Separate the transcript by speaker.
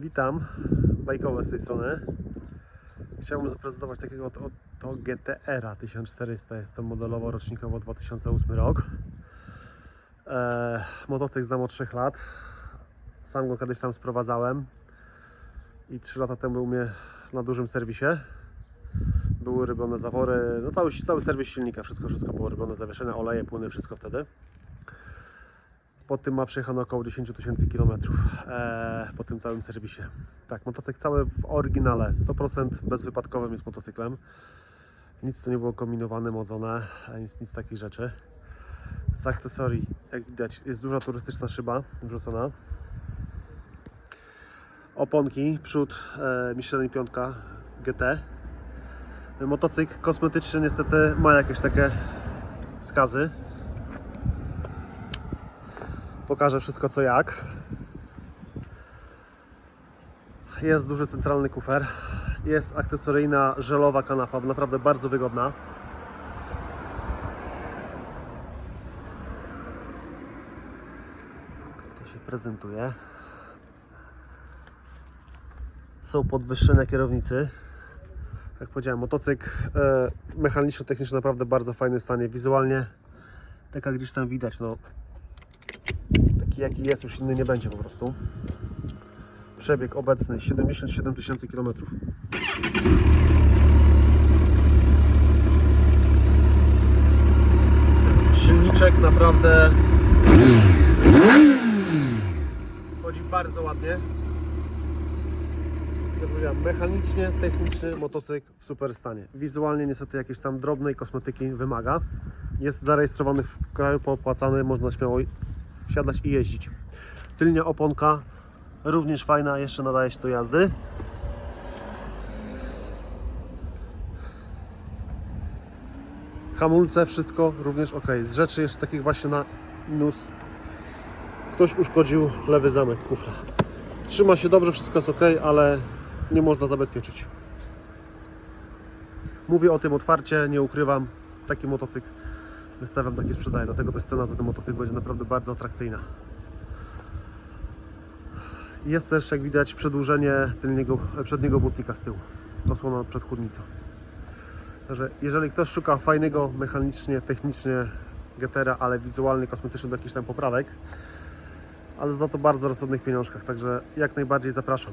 Speaker 1: Witam, bajkowe z tej strony. Chciałbym zaprezentować takiego to, to GTR 1400. Jest to modelowo rocznikowo 2008 rok. E, motocykl znam od 3 lat. Sam go kiedyś tam sprowadzałem i 3 lata temu był mnie na dużym serwisie. Były robione zawory, no cały, cały serwis silnika, wszystko, wszystko było robione, zawieszenia, oleje, płyny, wszystko wtedy. Po tym ma przejechane około 10 tysięcy kilometrów e, po tym całym serwisie. Tak, motocykl cały w oryginale, 100% bezwypadkowym jest motocyklem. Nic tu nie było kombinowane, modzone, nic, nic takich rzeczy. Z akcesorii, jak widać, jest duża turystyczna szyba wrzucona. Oponki, przód e, Michelin 5 GT. Motocykl kosmetyczny niestety ma jakieś takie skazy. Pokażę wszystko co jak. Jest duży centralny kufer. Jest akcesoryjna żelowa kanapa, naprawdę bardzo wygodna. To się prezentuje. Są podwyższenia kierownicy. Jak powiedziałem, motocykl e, mechaniczno-techniczny naprawdę bardzo fajnym stanie. Wizualnie, tak jak gdzieś tam widać, no taki jaki jest, już inny nie będzie po prostu. Przebieg obecny 77 tysięcy kilometrów. Silniczek naprawdę chodzi bardzo ładnie. Jak powiedziałem, mechanicznie, techniczny motocykl w super stanie. Wizualnie niestety jakieś tam drobnej kosmetyki wymaga. Jest zarejestrowany w kraju, poopłacany, można śmiało wsiadać i jeździć. Tylnia oponka również fajna, jeszcze nadaje się do jazdy. Hamulce, wszystko również ok. Z rzeczy jeszcze takich właśnie na minus. Ktoś uszkodził lewy zamek kufra. Trzyma się dobrze, wszystko jest ok, ale nie można zabezpieczyć. Mówię o tym otwarcie, nie ukrywam. Taki motocykl wystawiam, taki sprzedaję. Dlatego też cena za ten motocykl będzie naprawdę bardzo atrakcyjna. Jest też, jak widać, przedłużenie tylniego, przedniego błotnika z tyłu. Osłona przed chłodnicą. Także jeżeli ktoś szuka fajnego, mechanicznie, technicznie GTR, ale wizualnie, kosmetycznie do jakichś tam poprawek, ale za to bardzo rozsądnych pieniążkach. Także jak najbardziej zapraszam.